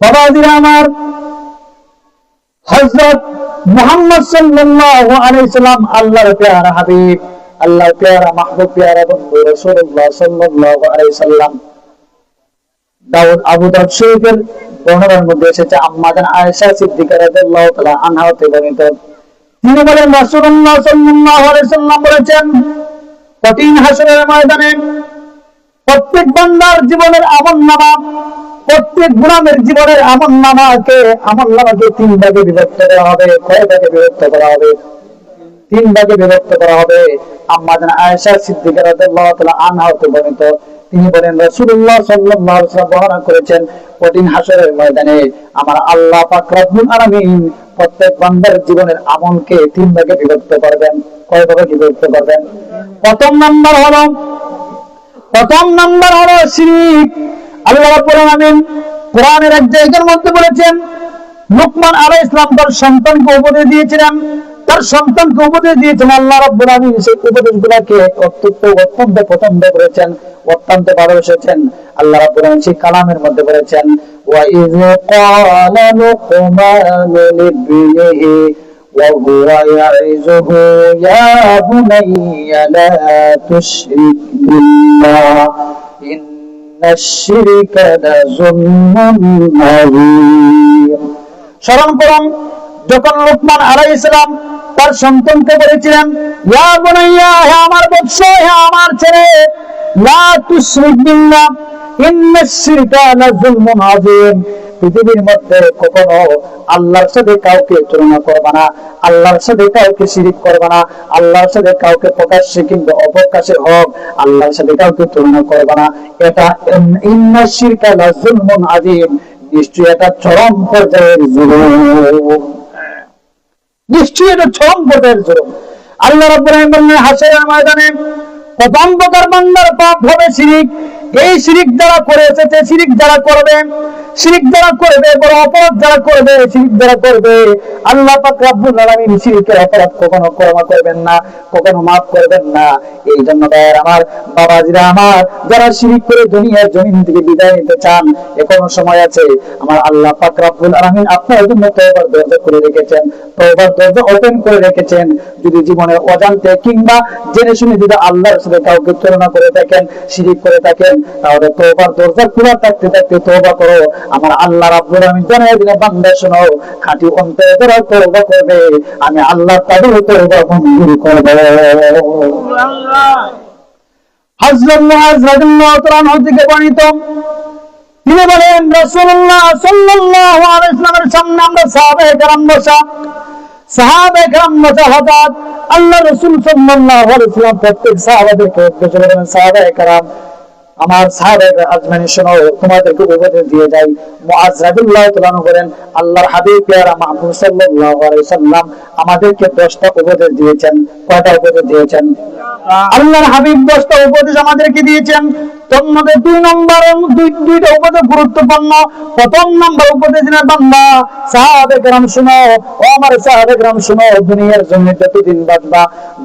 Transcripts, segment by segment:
বাবাজিরা আমার হযরত মুহাম্মদ আল্লাহর হাবিব মাহবুব বন্ধু দাউদ আবু দাউদ শরীফের বর্ণনার মধ্যে এসেছে আম্মাজান আয়েশা সিদ্দিকা রাদিয়াল্লাহু তাআলা আনহা হতে বর্ণিত। তিনি বলেন, রাসূলুল্লাহ সাল্লাল্লাহু আলাইহি সাল্লাম বলেছেন, কঠিন হাসরের ময়দানে প্রত্যেক বান্দার জীবনের আমল নামা প্রত্যেক গুণামের জীবনের আমল নামাকে আমল নামাকে তিন ভাগে বিভক্ত করা হবে। কয় ভাগে বিভক্ত করা হবে? তিন ভাগে বিভক্ত করা হবে। আম্মাজান আয়েশা সিদ্দিকা রাদিয়াল্লাহু তাআলা আনহা হতে বর্ণিত। তিনি বলেন, রাসূলুল্লাহ সাল্লাল্লাহু আলাইহি বর্ণনা করেছেন, কঠিন হাসরের ময়দানে আমার আল্লাহ পাক রব্বুল আলামিন প্রত্যেক বান্দার জীবনের আমলকে তিন ভাগে বিভক্ত করবেন। কয় ভাগে বিভক্ত করবেন? প্রথম নাম্বার হলো, প্রথম নাম্বার হলো শিরিক। আল্লাহ রাব্বুল আলামিন কোরআনের এক জায়গার মধ্যে বলেছেন লুকমান আলাইহিস সালাম তার সন্তানকে উপদেশ দিয়েছিলেন তার সন্তানকে উপদেশ দিয়েছেন আল্লাহ রাব্বুল আলামিন সেই উপদেশগুলোকে অত্যন্ত অত্যন্ত পছন্দ করেছেন অত্যন্ত ভালোবেসেছেন আল্লাহ রাব্বুল আলামিন সেই কালামের মধ্যে বলেছেন ওয়া ইয ক্বালা লুকমান লিবনিহি وهو يعظه يا بني لا تشرك بالله স্মরণ করুন, যখন লোকমান আলাই ইসলাম তার সন্তানকে বলেছিলেন, ইয়া বুনাইয়া, হে আমার বৎস, হে আমার ছেলে, লা তুশরিক বিল্লাহ, ইন্নাশ শিরকা লাযুলমুন আযীম। পৃথিবীর মধ্যে কখনো আল্লাহর সাথে কাউকে তুলনা করবে না, আল্লাহর সাথে কাউকে শিরিক করবে না, আল্লাহর সাথে কাউকে প্রকাশ্যে কিংবা অপ্রকাশ্যে হোক, আল্লাহর সাথে কাউকে তুলনা করবে না। এটা ইন্না শিরকা নিশ্চয়ই এটা চরম পর্যায়ের জুলুম। নিশ্চয়ই এটা চরম পর্যায়ের জুলুম। আল্লাহ রাব্বুল আলামিন বললেন, হাসরের ময়দানে প্রথম প্রকার বান্দার পাপ হবে শিরিক। এই শিরিক যারা করে এসেছে শিরিক যারা করবে, শিরিক যারা করবে, বড় অপরাধ যারা করবে শিরিক যারা করবে, আল্লাহ পাক রব্বুল আলামিন শিরিকের অপরাধ কখনো ক্ষমা করবেন না, কখনো মাফ করবেন না। এই জন্য ভাইয়ের আমার বাবাজিরা আমার, যারা শিরিক করে দুনিয়ার জমিন থেকে বিদায় নিতে চান, এখনও সময় আছে। আমার আল্লাহ পাক রব্বুল আলামিন আপনার জন্য তওবার দরজা খুলে রেখেছেন, তওবার দরজা ওপেন করে রেখেছেন। যদি জীবনে অজান্তে কিংবা জেনে শুনে যদি আল্লাহর সাথে কাউকে তুলনা করে থাকেন, শিরিক করে থাকেন তাহলে তওবার দরজা খোলা থাকতে থাকতে তওবা করো। আমার আল্লাহ রাব্বুল আলামিন জানাই দিলে বান্দা শোনো, খাঁটি অন্তরে যারা তওবা করবে, আমি আল্লাহ তাদের তওবা মঞ্জুর করব। হযরত মুআজ রাদিয়াল্লাহু তাআলা থেকে বর্ণিত, তিনি বলেন, রাসূলুল্লাহ সাল্লাল্লাহু আলাইহি ওয়াসাল্লামের সামনে আমরা সাহাবায়ে কেরাম বসা। সাহাবায়ে কেরাম বসা হঠাৎ আল্লাহ রাসূল সাল্লাল্লাহু আলাইহি ওয়াসাল্লাম প্রত্যেক সাহাবাদেরকে উদ্দেশ্য করে বলেন সাহাবায়ে কেরাম আমার সাহেব আজমানি শোনো তোমাদেরকে উপদেশ দিয়ে যাই মুআজ রাদিয়াল্লাহু তাআলা বলেন আল্লাহর হাবিব পেয়ারা মাহবুব সাল্লাল্লাহু আলাইহি সাল্লাম আমাদেরকে 10টা উপদেশ দিয়েছেন। কয়টা উপদেশ দিয়েছেন? আল্লাহর হাবিব 10টা উপদেশ আমাদেরকে দিয়েছেন। তোর মধ্যে দুই নম্বর দুই দুইটা গুরুত্বপূর্ণ। প্রথম নম্বর বান্দা, সাহাবে গ্রাম শুনো। ও আমার সাহাবে গ্রাম শুনো, দুনিয়ার জমিনে যতদিন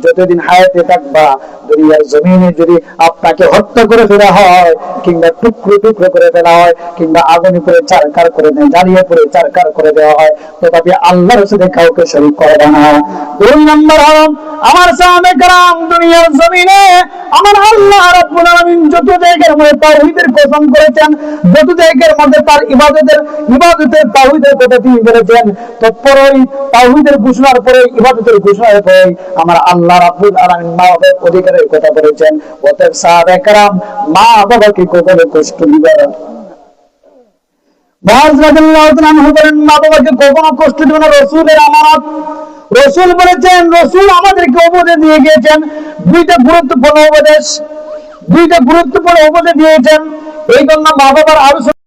যতদিন হায়াতে থাকবা, দুনিয়ার জমিনে যদি আপনাকে হত্যা করে হয়, কিংবা টুকরো টুকরো করে ফেলা হয়, কিংবা আগুনে করে চারকার করে দেয়, জ্বালিয়ে চারকার করে দেওয়া হয়, তথাপি আল্লাহর সাথে কাউকে না। দুই নম্বর হল, আমার সাহাবে গ্রাম দুনিয়ার জমিনে আমার আল্লাহ রাব্বুল আলামিন যত জায়গার মধ্যে তাওহীদের কসম করেছেন যত জায়গার মধ্যে তার ইবাদতের ইবাদতের তাওহীদের কথা তিনি বলেছেন তো পরেই তাওহীদের ঘোষণার পরে ইবাদতের ঘোষণার পরে আমার আল্লাহ রাব্বুল আলামিন মা বাবার অধিকারের কথা বলেছেন অতএব সাহাবে کرام মা বাবাকে কখনো কষ্ট দিবে না মুআজ রাদিয়াল্লাহু তাআলা আনহু বলেন মা বাবাকে কখনো কষ্ট দিবে না রাসূলের আমানত রসুল বলেছেন রসুল আমাদেরকে উপদেশ দিয়ে গিয়েছেন দুইটা গুরুত্বপূর্ণ উপদেশ দুইটা গুরুত্বপূর্ণ উপদেশ দিয়েছেন। এই জন্য মা বাবার আলোচনা